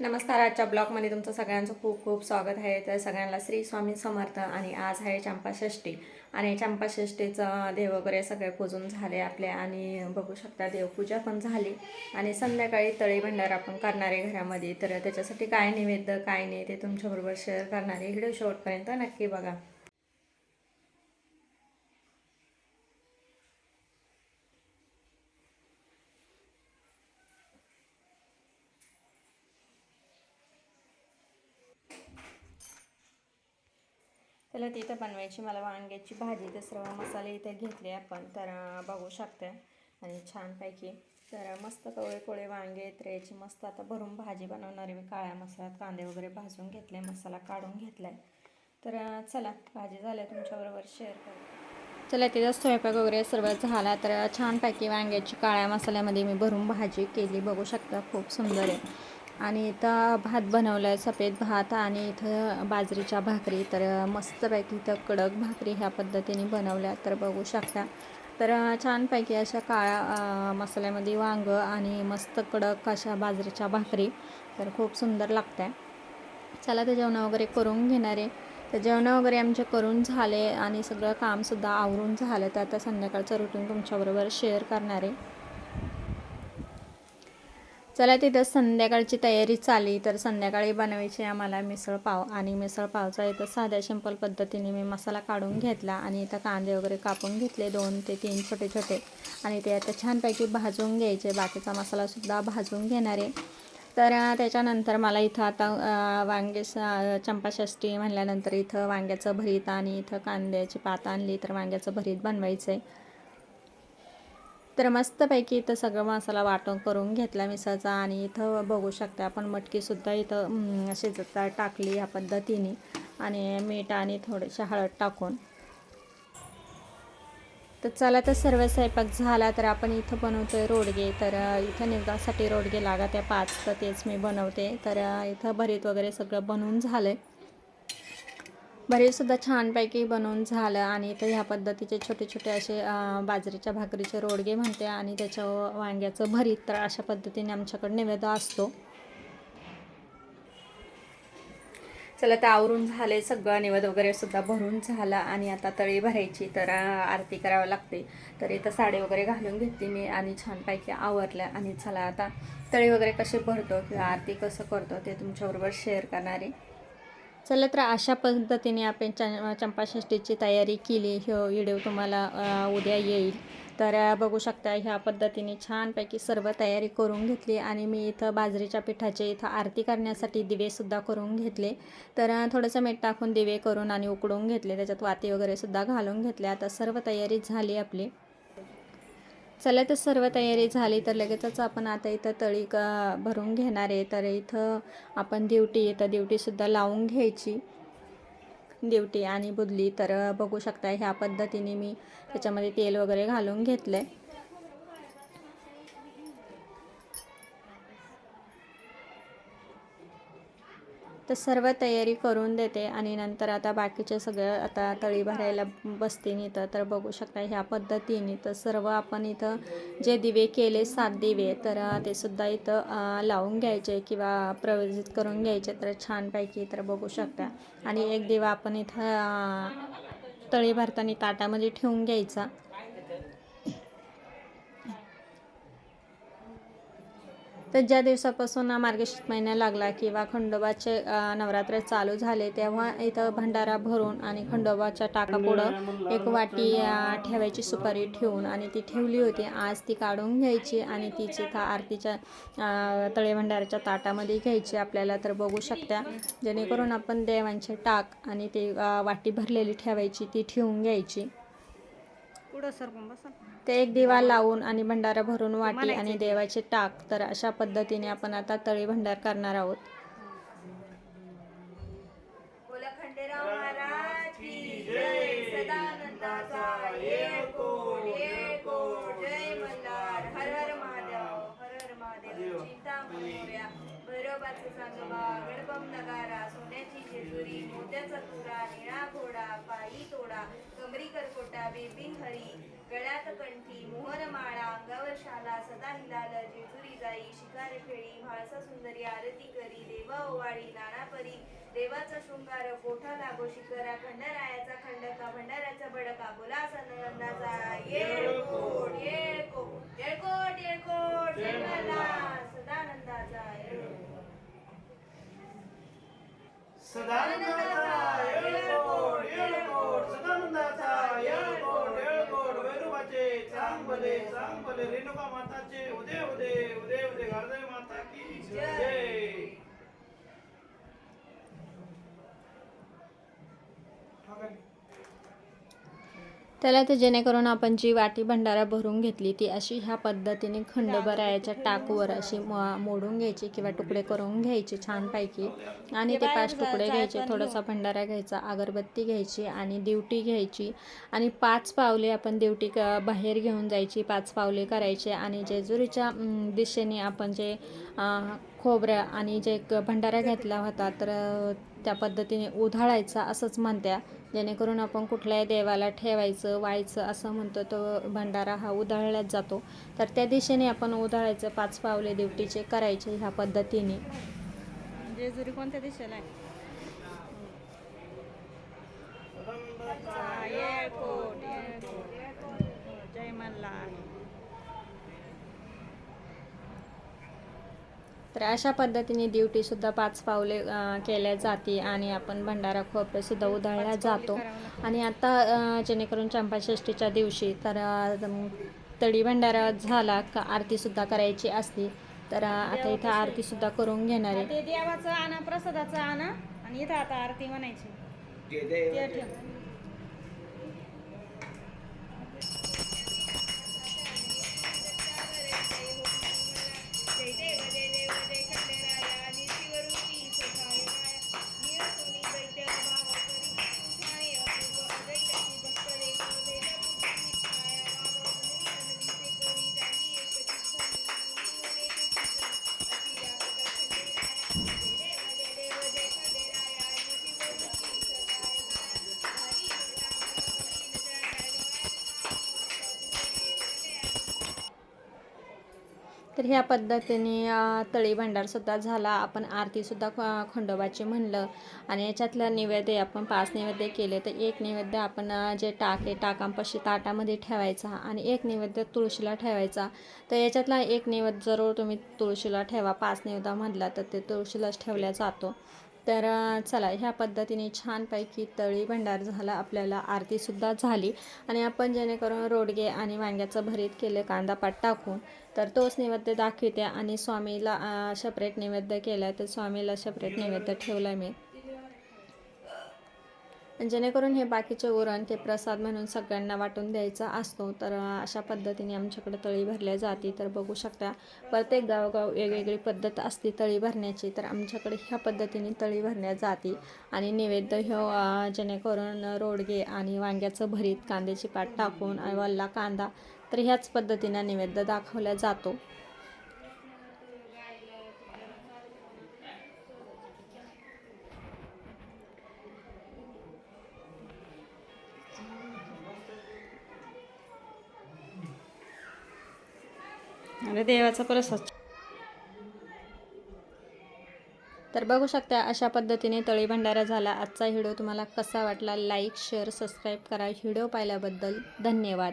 नमस्कार आजच्या ब्लॉगमध्ये तुमचं सगळ्यांचं खूप खूप स्वागत आहे. तर सगळ्यांना श्री स्वामी समर्थ आणि आज आहे चंपाषष्ठी आणि चंपाषष्ठीचं देव वगैरे सगळे पूजून झाले आपले आणि बघू शकता देवपूजा पण झाली. आणि संध्याकाळी तळी भंडार आपण करणार आहे घरामध्ये. तर त्याच्यासाठी काय नैवेद्य काय नाही ते तुमच्याबरोबर शेअर करणार. आहे व्हिडिओ शेवटपर्यंत नक्की बघा. त्याला तिथं बनवायची मला वांग्याची भाजी तर सर्व मसाले इथे घेतले आपण. तर बघू शकते. आणि छानपैकी. तर मस्त कवळे कोळे वांगे त्रेची मस्त आता भरून भाजी बनवणार आहे मी. काळ्या मसाल्यात कांदे वगैरे भाजून घेतले मसाला काढून घेतलाय. तर चला भाजी झाल्या तुमच्याबरोबर शेअर कर. चला तिथं स्वयंपाक वगैरे सर्व झाला. तर छानपैकी वांग्याची काळ्या मसाल्यामध्ये मी भरून भाजी केली. बघू शकता खूप सुंदर आहे. आणि इथं भात बनवला आहे सफेद भात आणि इथं बाजरीच्या भाकरी. तर मस्तपैकी इथं कडक भाकरी ह्या पद्धतीने बनवल्या. तर बघू शकता. तर छानपैकी अशा काळ्या मसाल्यामध्ये वांग आणि मस्त कडक अशा बाजरीच्या भाकरी. तर खूप सुंदर लागत्या. चला ते जेवण वगैरे करून घेणार आहे. तर जेवण वगैरे आमचे करून झाले आणि सगळं कामसुद्धा आवरून झालं. तर आता संध्याकाळचं रुटीन तुमच्याबरोबर शेअर करणार आहे. चला तिथं संध्याकाळची तयारी चालली तर संध्याकाळी बनवायची आम्हाला मिसळ पाव आणि मिसळ पावचा इथं साध्या सिंपल पद्धतीने मी मसाला काढून घेतला आणि इथं कांदे वगैरे कापून घेतले दोन ते तीन छोटे छोटे. आणि ते आता छानपैकी भाजून घ्यायचे. बाकीचा मसालासुद्धा भाजून घेणार तर त्याच्यानंतर मला इथं आता वांगे स- चंपाषष्ठी म्हणल्यानंतर इथं वांग्याचं भरीत आणि इथं कांद्याची पात आणली तर वांग्याचं भरीत बनवायचं आहे तर मस्तपैकी इथं सगळं मसाला वाटण करून घेतला मिसळचा आणि इथं बघू शकता आपण मटकीसुद्धा इथं शिजता टाकली ह्या पद्धतीने. आणि मीठ आणि थोडेसे हळद टाकून. तर चला तर सर्व स्वयंपाक झाला तर आपण इथं बनवतोय रोडगे. तर इथं निवदासाठी रोडगे लागत आहे पाच तर तेच मी बनवते. तर इथं भरीत वगैरे सगळं बनवून झालं आहे भरीसुद्धा छानपैकी बनवून झालं आणि इथं ह्या पद्धतीचे छोटे छोटे असे बाजरीच्या भाकरीचे रोडगे म्हणते आणि त्याच्यावर वांग्याचं भरीत तर अशा पद्धतीने आमच्याकडे नैवेद्य असतो. चला तर आवरून झाले सगळं निवेद वगैरे सुद्धा भरून झाला आणि आता तळी भरायची तर आरती करावं लागते. तर इथं साडी वगैरे घालून घेतली मी आणि छानपैकी आवरल्या आणि चला आता तळी वगैरे कसे भरतो किंवा आरती कसं करतो ते तुमच्याबरोबर शेअर करणार. आहे चला तर अशा पद्धतीने आपण च चंपाषष्ठीची तयारी केली. ह्यो व्हिडिओ तुम्हाला उद्या येईल. तर बघू शकता ह्या पद्धतीने छानपैकी सर्व तयारी करून घेतली आणि मी इथं बाजरीच्या पिठाचे इथं आरती करण्यासाठी दिवेसुद्धा करून घेतले. तर थोडंसं मीठ टाकून दिवे करून आणि उकडून घेतले. त्याच्यात वाती वगैरेसुद्धा घालून घेतले. आता सर्व तयारी झाली आपली. चला तर सर्व तयारी झाली तर लगेचच आपण आता इथं तळी का भरून घेणार आहे. तर इथं आपण दिवटी इथं दिवटीसुद्धा लावून घ्यायची. दिवटी आणि बुदली तर बघू शकता ह्या पद्धतीने मी त्याच्यामध्ये तेल वगैरे घालून घेतलं आहे तर सर्व तयारी करून देते आणि नंतर आता बाकीचे सगळं आता तळी भरायला बसते इथं. तर बघू शकता ह्या पद्धतीने तर सर्व आपण इथं जे दिवे केले सात दिवे तर ते सुद्धा इथं लावून घ्यायचे किंवा प्रवेशित करून घ्यायचे तर छानपैकी तर बघू शकता. आणि एक दिवा आपण इथं तळी भरताना ताटामध्ये ठेवून घ्यायचा. तर ज्या दिवसापासून मार्गशीर्ष महिना लागला किंवा खंडोबाचे नवरात्र चालू झाले तेव्हा इथं भंडारा भरून आणि खंडोबाच्या टाकापुढं एक वाटी ठेवायची सुपारी ठेवून आणि ती ठेवली होती. आज ती काढून घ्यायची आणि तिची था आरतीच्या तळे भंडाराच्या ताटामध्ये घ्यायची. आपल्याला तर बघू शकता जेणेकरून आपण देवांचे टाक आणि ते वाटी भरलेली ठेवायची ती ठेवून घ्यायची. पुढं सरकून बसा? ते एक दिवा लावून आणि भंडारा भरून वाटी आणि देवाचे टाक. तर अशा पद्धतीने आपण आता तळी भंडार करणार आहोत. सांगवा नगारा सोन्याची जेजुरी मोत्याचा तुरा निळा घोडा पायी तोडा कमरी करकोटा बेबिन हरी गळ्यात कंठी मोहर माळा अंगावर शाला सदा हिलाल जेजुरी जाई शिकार खेळी सुंदरी आरती करी देवा ओवाळी नाना परी देवाचा शृंगार गोठा लागो शिखरा खंडरायाचा खंडका भंडाऱ्याचा बडका बोला सनंदाचा येळकोट येळकोट येळकोट येळकोट सदानंदाचा येळकोट सदानंदाचा येळकोट येळकोट सदानंदाचा येळकोट येळकोट वैरूबाचे चांगले चांगले रेणुका माताचे उदय उदे उदे उदे गारदेवी माता की जय हा काय? त्याला तर जेणेकरून आपण जी वाटी भंडारा भरून घेतली ती अशी ह्या पद्धतीने खंडभरायाच्या टाकवर अशी म- मोडून घ्यायची किंवा तुकडे करून घ्यायचे छानपैकी. आणि ते पाच तुकडे घ्यायचे थोडासा भंडारा घ्यायचा अगरबत्ती घ्यायची आणि दिवटी घ्यायची. आणि पाच पावले आपण दिवटी क- बाहेर घेऊन जायची पाच पावले करायचे आणि जेजुरीच्या दिशेने आपण जे खोबऱ्या खोबरं आणि जे क- भंडारा घेतला होता तर त्या पद्धतीने उधाळायचा असंच म्हणत्या. जेणेकरून आपण कुठल्याही देवाला ठेवायचं व्हायचं असं म्हणतो तो भंडारा हा उधाळल्याच जातो. तर त्या दिशेने आपण उधाळायचं पाच पावले दिवटीचे करायचे ह्या पद्धतीने. जेजुरी कोणत्या दिशेला आहे सदानंदाचा येळकोट येळकोट जय मल्हार तर अशा पद्धतीने ड्युटीसुद्धा पाच पावले केल्या जाते आणि आपण भंडारा खोपरेसुद्धा उधळला जातो. आणि आता जेणेकरून चंपाषष्ठीच्या दिवशी तर तळी भंडारा झाला का आरतीसुद्धा करायची असली तर आता इथं आरतीसुद्धा करून घेणार आहे. देवाचं आणा प्रसादाचं आणा आणि इथं आता आरती म्हणायची. तर ह्या पद्धतीने तळी भंडारसुद्धा झाला. आपण आरतीसुद्धा ख- खंडोबाची म्हणलं. आणि याच्यातलं नैवेद्य आपण पाच नैवेद्य केले. तर एक नैवेद्य आपण जे टाके टाकांपाशी ताटामध्ये ठेवायचा आणि एक नैवेद्य तुळशीला ठेवायचा. तर याच्यातला एक नैवेद्य जरूर तुम्ही तुळशीला ठेवा. पाच नैवेद्य म्हटला तर ते तुळशीलाच ठेवला जातो. तर चला ह्या पद्धतीने छानपैकी तळी भंडार झाला आपल्याला आरतीसुद्धा झाली. आणि आपण जेणेकरून रोडगे आणि वांग्याचं भरीत केलं कांदा पाट टाकून तर तोच नैवेद्य दाखवते. आणि स्वामीला सेपरेट नैवेद्य केला तर स्वामीला सेपरेट नैवेद्य ठेवला मी. जेणेकरून हे बाकीचे उरण ते प्रसाद म्हणून सगळ्यांना वाटून द्यायचा असतो. तर अशा पद्धतीने आमच्याकडे तळी भरल्या जाते. तर बघू शकता प्रत्येक गावगाव वेगवेगळी पद्धत असते तळी भरण्याची. तर आमच्याकडे ह्या पद्धतीने तळी भरल्या जाते. आणि नैवेद्य ह्यो जेणेकरून रोडगे आणि वांग्याचं भरीत कांद्याची पात टाकून वल्ला कांदा तर ह्याच पद्धतीनं नैवेद्य दाखवला जातो. अरे देवाचा प्रसाद तर बघू शकता अशा पद्धतीने तळी भंडारा झाला. आजचा व्हिडिओ तुम्हाला कसा वाटला? लाईक शेअर सबस्क्राईब करा. व्हिडिओ पाहिल्याबद्दल धन्यवाद.